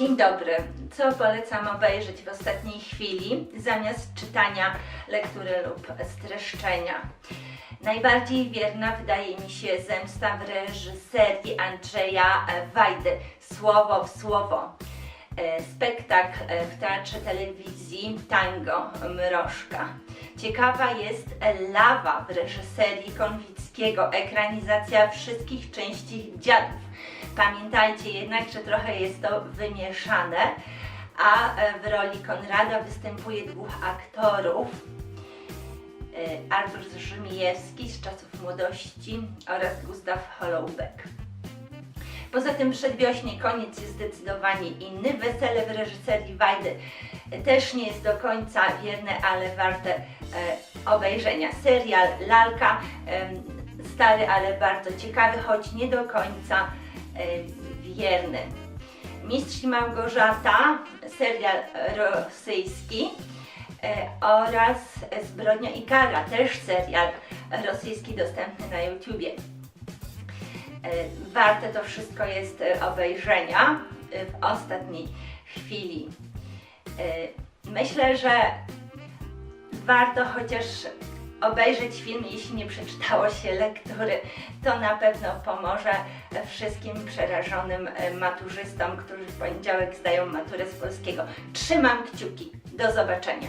Dzień dobry. Co polecam obejrzeć w ostatniej chwili zamiast czytania lektury lub streszczenia? Najbardziej wierna wydaje mi się zemsta w reżyserii Andrzeja Wajdy. Słowo w słowo. E, Spektakl e, w Teatrze Telewizji Tango Mrożka. Ciekawa jest Lawa w reżyserii Konwickiego, ekranizacja wszystkich części Dziadów. Pamiętajcie jednak, że trochę jest to wymieszane, a e, w roli Konrada występuje dwóch aktorów. Artur Żmijewski z czasów młodości oraz Gustaw Holoubek. Poza tym przedwiośnie koniec jest zdecydowanie inny. Wesele w reżyserii Wajdy też nie jest do końca wierne, ale warte e, obejrzenia. Serial Lalka, em, stary, ale bardzo ciekawy, choć nie do końca e, wierny. Mistrz Małgorzata, serial rosyjski e, oraz Zbrodnia i Kara, też serial rosyjski dostępny na YouTubie. E, Warte to wszystko jest e, obejrzenia e, w ostatniej chwili. Myślę, że warto chociaż obejrzeć film, jeśli nie przeczytało się lektury. To na pewno pomoże wszystkim przerażonym maturzystom, którzy w poniedziałek zdają maturę z polskiego. Trzymam kciuki. Do zobaczenia.